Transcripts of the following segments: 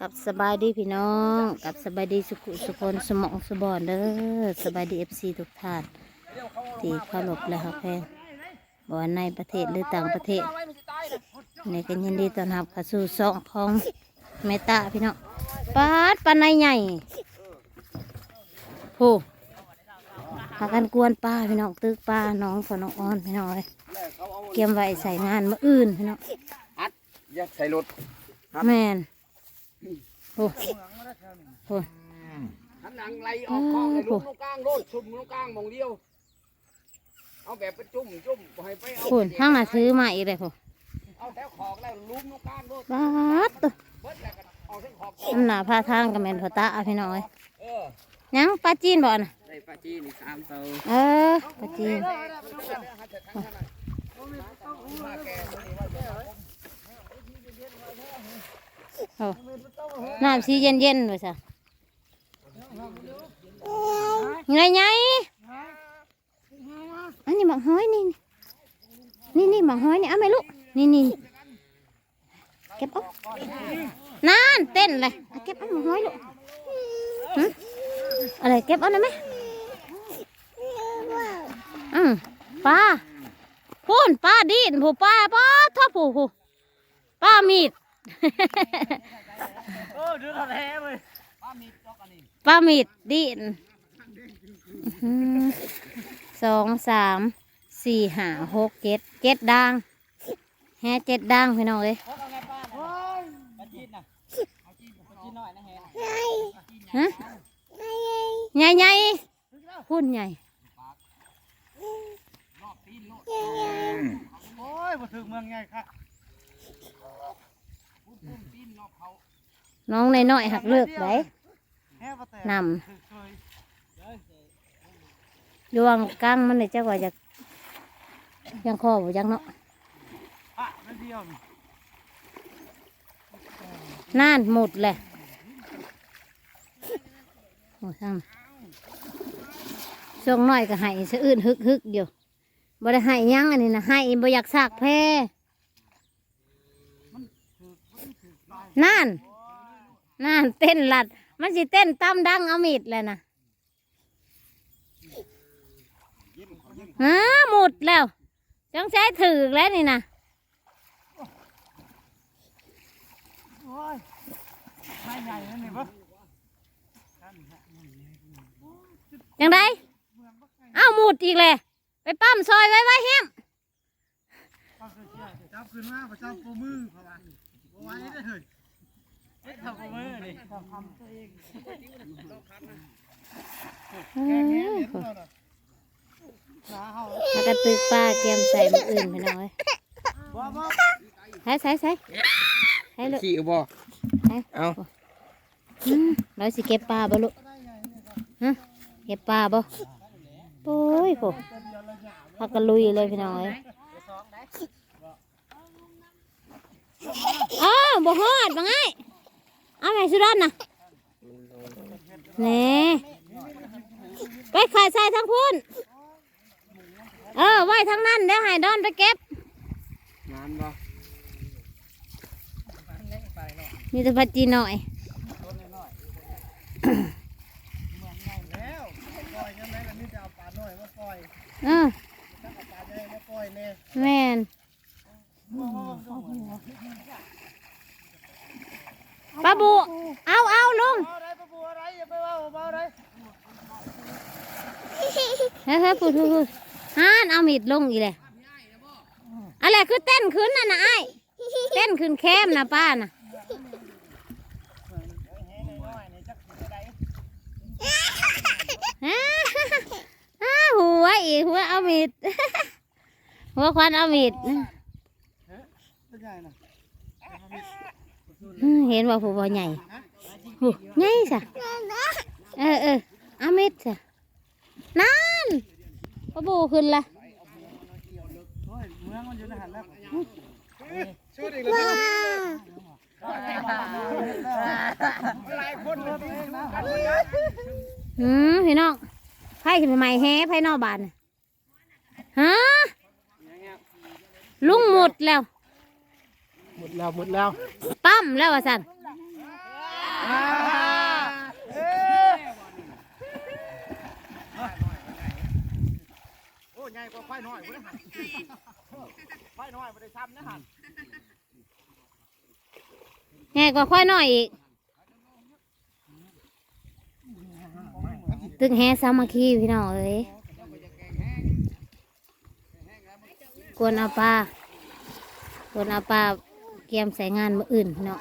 กับสบายดีพี่น้อง กับสบายดีสุขุสุคนสมองสบอนเด้อสบายดีเอฟซีทุกท่านที่เคารพและฮักแพงบ่ว่าในประเทศหรือต่างประเทศในกันยินดีต้อนรับเข้าสู่ซองของเมตตาพี่น้องปาดปานในใหญ่โหพากันกวนป้าพี่น้องตึกป้าน้องฝนน้องอ่อนพี่น้องเอ้ยเตรียมไว้ใส่งานมื้ออื่นพี่น้องยัดใส่รถแม่น โอ้โหหันหลังไหลออกคลองเลยลุกตรงกลางโลดซุ่มตรงกลางมองเดียว เอาแบบไปจุ่มจุ่มบ่ให้ไปเอาคุณข้างหน้าซื้อมาอีกเลยผมเอาแถวขอกแล้วลุมตรงกลางโลดบาดตัวเบิดแล้วก็เอาทั้งขอกน้ำหนาพาทางกับแมนพอตาเอาพี่น้อยเออยังปลาจีนบ่น่ะได้ปลาจีนอีกสามเตาเออปลาจีน โอ้น้ำสีเย็นเย็นๆเลยจ้ะไงไงอันนี้หมักห้อยนี่นี่นี่หมักห้อยนี่เอาไหมลูกนี่นี่เก็บเอานานเต้นเลยเก็บเอาหมักห้อยลูกอะไรเก็บเอาได้ไหมอืมป้าพูนป้าดีนผู้ป้าป้าท้าผู้ผู้ป้ามีด เออดูทะเลเลยปลามีจอกอันนี้ป้ามีดดีนอื้อหือสองสามสี่ห้าหกเจ็ดเจ็ดดังแฮเจ็ดดังพี่น้องเอ้ยพกเอาไงป้าปลาจีนน่ะเอาจีนปลาจีนหน่อยนะแฮฮะใหญ่ใหญ่พุ่นใหญ่รอบตีนโลดโอ้ยมาถึงเมืองไงครับพุ่ น้องในน้อยหักเลิกไว้แฮ่มาแต่นำยวงกลางมันเลยจะกว่าจะยังคอบ่ยังเนาะน่านหมดเลยโอ้ช่างช่วงน้อยก็ให้สะอื่นฮึกฮึกอยู่บ่ได้ให้ยังอันนี้นะให้บ่อยากสากแพ้ นั่นนั่นเต้นลัด มันสิเต้นตามดังเอามีดเลยนะฮะหมดแล้ว จังใช้ถือแล้วนี่นะโอ้ยไม่ใหญ่นั่นนี่ปะยังไงเอ้าหมุดอีกเลยไปปั้มซอยไว้ไว้แฮมจับขึ้นมาประจับปูมือเขาว่าบ่ไหว้ได้เลยเฮ็ด ทำปูมือนี่ทำตัวเองแกงแง่เห็นเราน่ะหนาเฮาแล้วก็ตึกป้าเตรียมใส่มืออื่นไปหน่อยบ่บ่ใส่ใส่ใส่ใส่ลูกขี้บ่เอาอืมเราสิเก็บปลาบ่ลูกฮะเก็บปลาบ่โอ้ยโหพักกันลุยเลยพี่น้อยอ้าวบ่ฮอดบ่ไง เอาไงสุดอนน่ะแหน่ไปขายใส่ทั้งพุ่น เออไว้ทั้งนั้นเดี๋ยวให้ดอนไปเก็บงานบ่มีแต่พัดจีหน่อยแล้วปล่อยยังไงล่ะนี่จะเอาปลาน้อยมาปล่อยเออถ้าเอาปลาใหญ่มาปล่อยแน่แม่น ปลาบู เอาเอาลุงอะไรปลาบัวอะไรอย่าไปว่าเอาอะไรเฮ้ยเฮ้ยพูดพูดฮานเอามีดลงอีกเลยอะไรคือเต้นขึ้นน่ะนะไอ้เต้นขึ้นแคมนะป้าน่ะฮ่าฮ่าหัวอีกหัวเอามีดหัวควันเอามีด เป็นไงน่ะ อืม เห็นว่าผู้บ่ใหญ่โอ้ใหญ่จ้ะเออเออเอาเมีดจ้ะนั่นปลาบูขึ้นละวช่วยอีกแล้วหลายคนเลยนะอืมพี่น้องไพ่ขึ้นใหม่แฮ่ไพ่นอกบานฮะลุงหมดแล้ว ดแล้วหมดแล้วปั๊มแล้วว่สันโอ้ใหญ่กว่าไฟน้อยบ่ได้หันไฟน้อยไม่ได้ซ้ำนะหันแง่กว่าค่อยหน่อยอีก ตึงแฮสามาคคีพี่น้องเอ้ยกวนอาปลากวนอาปลา เกียมใส่งานมืออื่นพี่น้อง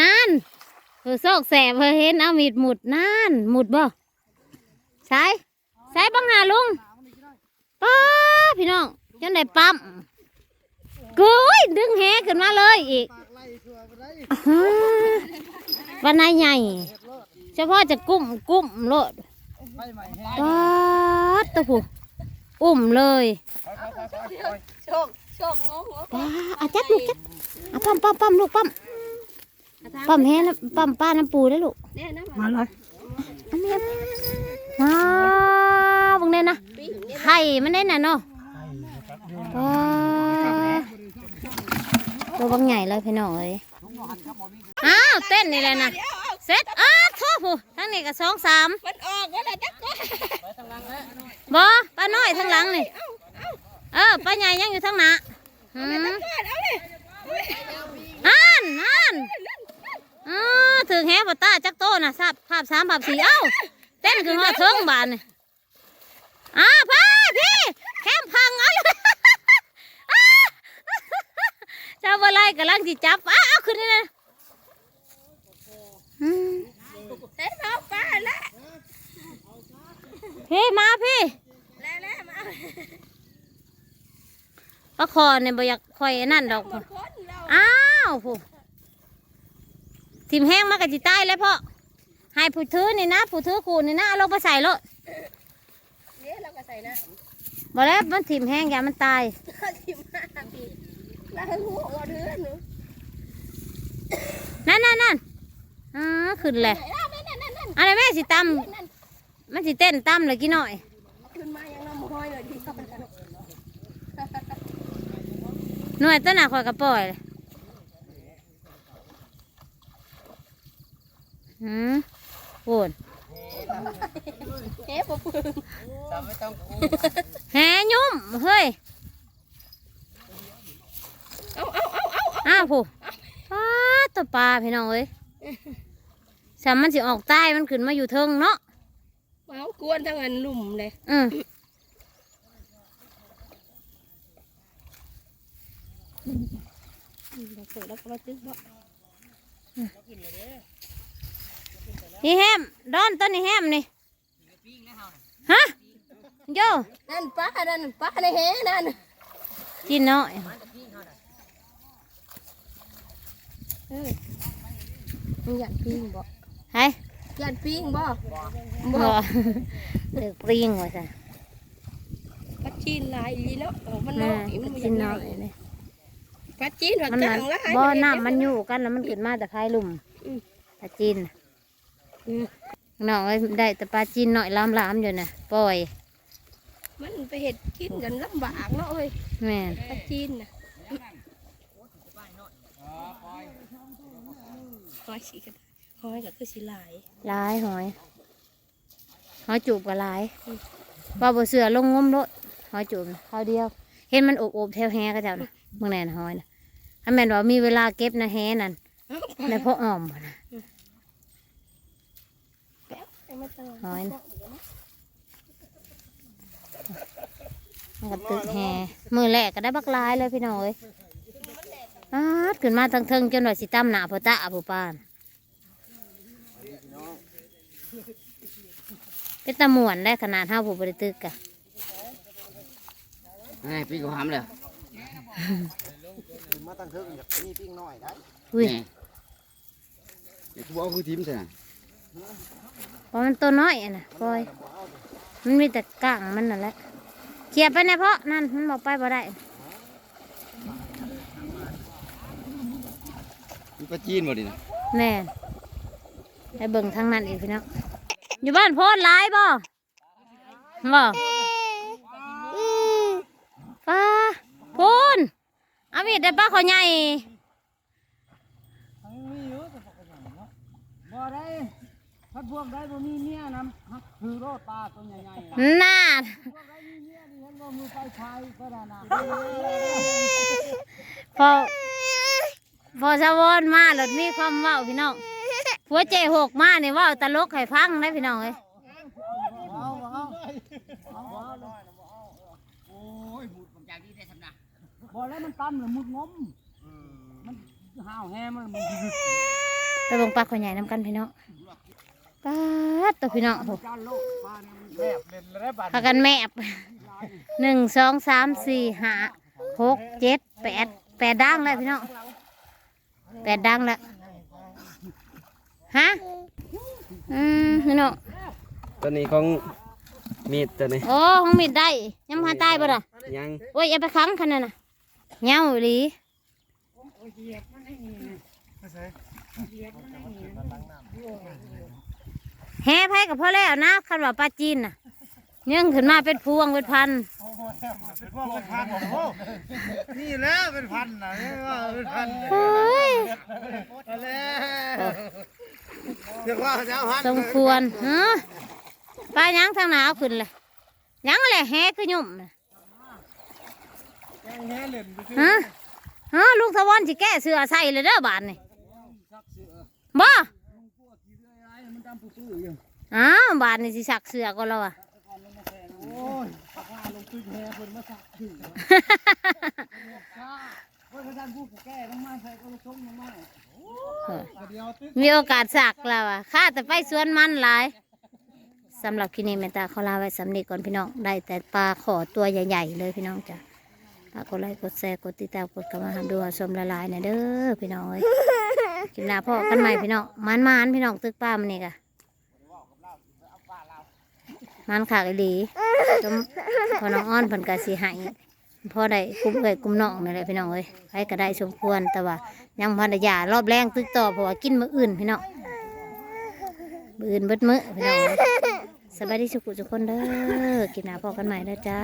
นั่นเธอโซกแสบเธอเห็นเอามีดหมุดนั่นหมุดบ่ใส่ใส่บังหาลุงป้าพี่น้องจนได้ปั๊มกุยดึงแฮขึ้นมาเลยอีกอ่าวันไหนใหญ่ เฉพาะจะกุ้มกุ้มโลดไฟใหม่แห้งป๊าดตัวผู้อุ้มเลยโชค โชคงงหัวป้าอาจัดลูกจัดอะปั๊มปั๊มปั๊มลูกปั๊มปั๊มแห้นะปั๊มป้าน้ำปูได้อลูกเนี่ยนะมาเลยอันนี้ว้าวบังเน่นนะไข่มันได้น่ะเนาะป้าตัวบางใหญ่เลยพี่น้องเอ้ยอ้าวเต้นนี่แหละนะเสร็จอ้าวโทษผู้ทั้งนี้ก็สองสามมันออกว่าละจักก็บ่ป้าน้อยทางหลังนี่ เออป้าใหญ่ยังอยู่ทางหน้าหืมเอาเลยอ่านอ่านอ๋อถึงแฮปตาจักโตนะทราบภาพสามภาพสี่เอ้าเต้นขึ้นมาเทิงบานนี่อ้าพ่อพี่แคมพังเอาเลยอ้าเจ้าบ่ไรกำลังสิจับอ้าเอาขึ้นนี่นะอืมเห็นเอาปลาแล้วพี่มาพี่แล้วแล้วมา ปลาคอเนี่ยบ่อยากคอยอันนั่นดอกหมดคนเราอ้าวผู้ทิมแห้งมากกับจิตายเลยพ่อให้ผู้ถือนี่นะผู้ถือคูนี่นะเอาลงไปใส่รถเนี่ยเราก็ใส่นะบ่แล้วมันทิมแห้งอย่ามันตายทิมห้าปีแล้วหัวหัวเดือนหนูนั่นนั่นนั่นอ่าขึ้นเลยนั่นนั่นนั่นนั่นอะไรแม่สิตนั่นำมันสิเต้นตำเลยกี่หน่อยขึ้นมายังน้ำห้อยเลยที่เข้าไปกัน หน่วยต้นหนาคอยกระปล่อยเลยหืมโอนเฮ้ปะพึ่งแหยุ่มเฮ้ย เอาเอาเอาเอาอ้าวผู้อ้าตัวปลาพี่น้องเอ้ยสามมันสิออกใต้มันขึ้นมาอยู่เทิงเนาะเอากวนทั้งอันลุ่มเลย อืม เปิดแล้วก็มาตึกบ่นี่แฮมดอนต้นนี่แฮมนี่ฮะโยนั่นปลานั่นปลาในแหนั่นกินเนาะเออมึงอยากปิ้งบ่ให้อยากปิ้งบ่บ่เดือปริงว่าซะปลาจีนลายอีเนาะมันแม่น้อยมันบ่อกิยานเนาะได้นี่ปลาจีนผักมันกาน่ะงละบ่อน้ำมันอยู่กันแล้วมันขึ้นมาแต่ท้ายลุ่มอืมปลาจีนน่ะน้องเอ้ยได้แต่ปลาจีนหน่อยล้ามๆอยู่น่ะปล่อยมันไปเห็ดกินกันลำบากเนาะเอ้ยแม่นปลาจีนน่ะหอยสีกันหอยก็คือสีลายหลายหอยหอยจูบก็หลายว่าบ่เสือลงงมรถหอยจูบน่ะข้าวเดียว เห็นมันอบๆแถวแฮก็เจ้าน่ะเบิ่งแน่นหอยน่ะถ้าแม่นว่ามีเวลาเก็บนะแฮนั่นในพ่ออ้อมพุ่นน่ะไอ้มาเติมหอยน่ะมันก็ตึกแฮมือแรกก็ได้บักหลายเลยพี่น้องเอ้ยอาดขึ้นมาทั้งเทิงจนว่าสิตำหน้าพ่อตาพ่อป้านเป็นตะม่วนได้ขนาดเท่าผู้บริตึกอะ ไงพี่ก็หามเลยมาตั้งเครื่องอยากมีปิ้งน้อยได้อุ้ยนี่กูเอาคือทิมใช่ไหมเพราะมันตัวน้อยอะนะปล่อย มันมีแต่ก้างมันนั่นแหละเขี่ยไปในเพาะนั่นมันบอกไปบ่ได้มีปลาจีนบ่ดินะแน่ไปเบิ่งทางนั้นอีกพี่น้องอยู่บ้านโพดหลายบ่บ่ป้าพูนเอามี ดได้ป้าเขาใหญ่มีอยู่แต่ปกติเนาะบ่ได้ถ้าพวกได้บ่มีเมียนำฮักคือโรดปลาตัวใหญ่ๆนะน่าพวกได้มีเมียนี่เห็นบ่ก็มือไปชายก็ได้นะพอพอสะวอนมาหลดมีความเว้าพี่น้องหัวใจหกมาเนี่ยว่าตลกให้ฟังได้พี่น้องเอ้ย เอาเอา โอ้ยหมุดบางอย่างนี่ได้ทำนะ บ่แล้วมันตั้มหรือมุดงมมันห่าวแฮมันมันไปเบิ่งปลาขอยใหญ่น้ำกันพี่น้องปลาดตัวพี่น้องโหจานโลกปลาเนี่ยมันแบบเล่นแล้วบัดพากันแมบ หนึ่งสองสามสี่ห้าหกเจ็ดแปดแปดดังแล้วพี่น้องแปดดังแล้วฮะอืมพี่น้องตัวนี้ของมีดตัวนี้โอ้ห้องมิดได้ยังมาตายบ่ล่ะยังโอ้ยอย่าไปค้ำขนาดน่ะ เหงาอีหลีแห่ไพ่กับพ่อแล้วนะคันว่าปลาจีนน่ะยังขึ้นมาเป็นพวงเป็นพันเป็นพวกเป็นพันโอ้โหนี่แล้วเป็นพันนะนี่ว่าเป็นพันเฮ้ยอะไรเรียกว่าจะเอาพันสมควรฮะปลายังทางหนาวขึ้นเลยยังแหละแห่คือหยุ่มน่ะแห่เล่นไป ฮะฮะลุงทวอนสิแก้เสื้อใส่เลยเด้อบานนี่บ่มันตามปื้ออยู่อ้าวบานนี่สิสักเสื้อก็แล้วอะโอ้ยปากว่าลงตื้นแห่เพิ่นมาสักถึงเพิ่นก็ท่านผู้แก่ต้องมาใส่ก็ลงชงลงมาเดียวตึ๊กมีโอกาสสักแล้วอะข้าแต่ไปสวนมันหลายสำหรับคลิปนี้แม่ตาเขาลาไว้สำนีก่อนพี่น้องได้แต่ปลาขอตัวใหญ่ ๆ เลยพี่น้องจ้ะฝากกดไลค์กดแชร์กดติดตามกดกระมาหาดูหาชมละลายๆนะเด้อพี่น้องเอ้ยกินหน้าพ่อกันใหม่พี่น้องมันมันๆพี่น้องตึกป้ามันนี่กะมันขากอีหลีจมพอน้องอ้อนเพิ่นกะสีหายพอได้กุ้มเอ้ยกุ้มน้องนี่แหละพี่น้องเอ้ยใครก็ได้สมควรแต่ว่ายังพันยารอบแรงตึกต่อเพราะว่ากินมื้ออื่นพี่น้องมื้ออื่นเบิดมื้อพี่น้องเอ้ยสบายดีสุขุทุกคนเด้อกินหน้าพอกันใหม่เด้อจ้า